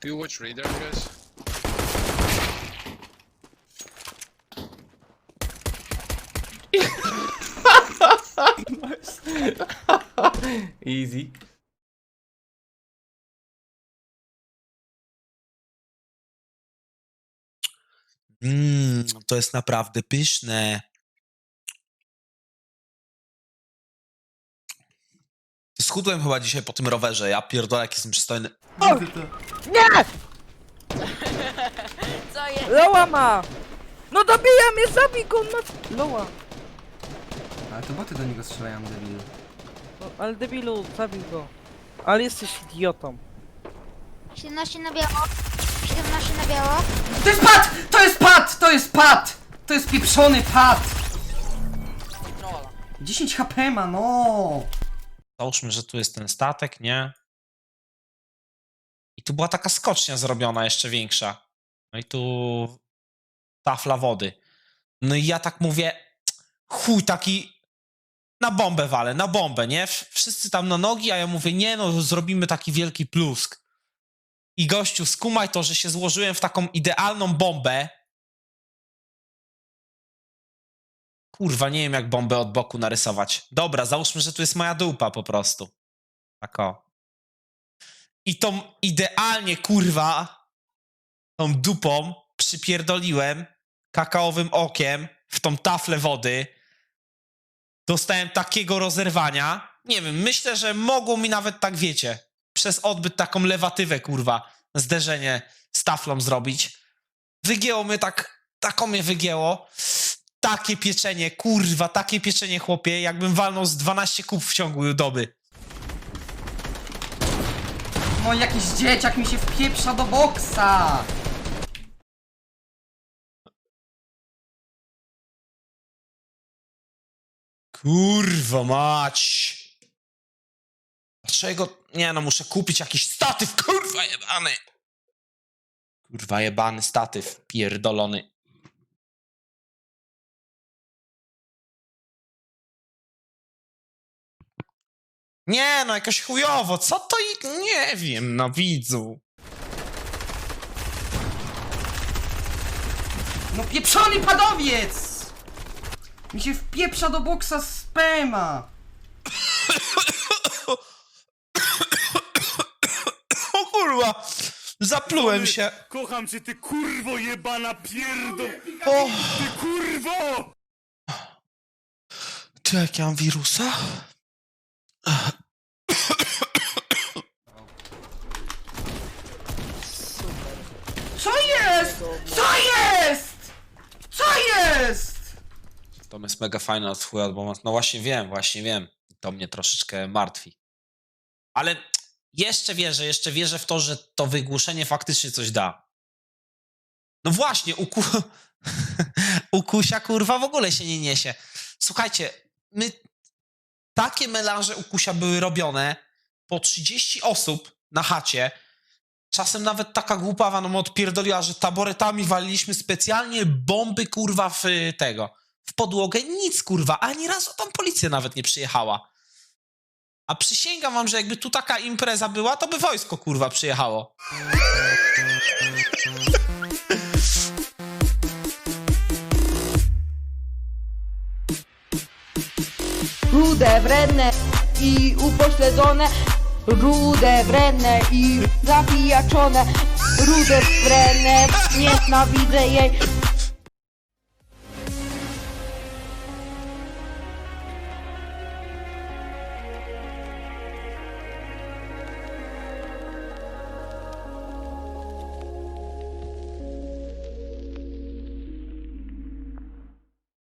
Do you watch radar, guys? Easy. Mmm, to jest naprawdę pyszne. Schudłem chyba dzisiaj po tym rowerze. Ja pierdolę, jak jestem przystojny. Nie! Co jest? Loła ma! No dobija mnie, zabij go, no! Loła. Ale to boty do niego strzelają, debilu. No, ale debilu, zabij go. Ale jesteś idiotą. 17 na biało. 17 na biało. To jest pad! To jest pad! To jest pad! To jest pieprzony pad! 10 HP ma, no! Załóżmy, że tu jest ten statek, nie? I tu była taka skocznia zrobiona, jeszcze większa. No i tu tafla wody. No i ja tak mówię, chuj, taki na bombę walę, na bombę, nie? Wszyscy tam na nogi, a ja mówię, nie no, zrobimy taki wielki plusk. I gościu, skumaj to, że się złożyłem w taką idealną bombę. Kurwa, nie wiem jak bombę od boku narysować. Dobra, załóżmy, że tu jest moja dupa po prostu. Tak o. I tą idealnie, kurwa, tą dupą przypierdoliłem kakaowym okiem w tą taflę wody. Dostałem takiego rozerwania. Nie wiem, myślę, że mogło mi nawet tak, wiecie, przez odbyt taką lewatywę, kurwa, zderzenie z taflą zrobić. Wygięło mnie tak, taką mnie wygięło. Takie pieczenie, kurwa, takie pieczenie, chłopie, jakbym walnął z 12 kup w ciągu doby. No jakiś dzieciak mi się wpieprza do boksa! Kurwa mać. Dlaczego? Nie no, muszę kupić jakiś statyw, kurwa jebany. Kurwa jebany statyw, pierdolony. Nie no, jakoś chujowo, co to i... Nie wiem, no widzu. No pieprzony padowiec! Mi się wpieprza do boksa z spema! O kurwa, zaplułem się. Kocham cię, ty kurwo jebana pierdol! O, Ty kurwo! czy jak ja mam wirusa? Co jest? Co jest? Co jest? To jest mega fajne od chuja, bo no właśnie wiem, właśnie wiem. To mnie troszeczkę martwi. Ale jeszcze wierzę, jeszcze wierzę w to, że to wygłuszenie faktycznie coś da. No właśnie, u, ku... u Kusia kurwa w ogóle się nie niesie. Słuchajcie, my takie melanże u Kusia były robione po 30 osób na chacie. Czasem nawet taka głupawa nam odpierdoliła, że taboretami waliliśmy specjalnie bomby kurwa w tego w podłogę, nic kurwa, ani razu tam policja nawet nie przyjechała. A przysięgam wam, że jakby tu taka impreza była, to by wojsko kurwa przyjechało. rude, wredne i upośledzone, rude, wredne i zapijaczone, rude, wredne, nienawidzę jej,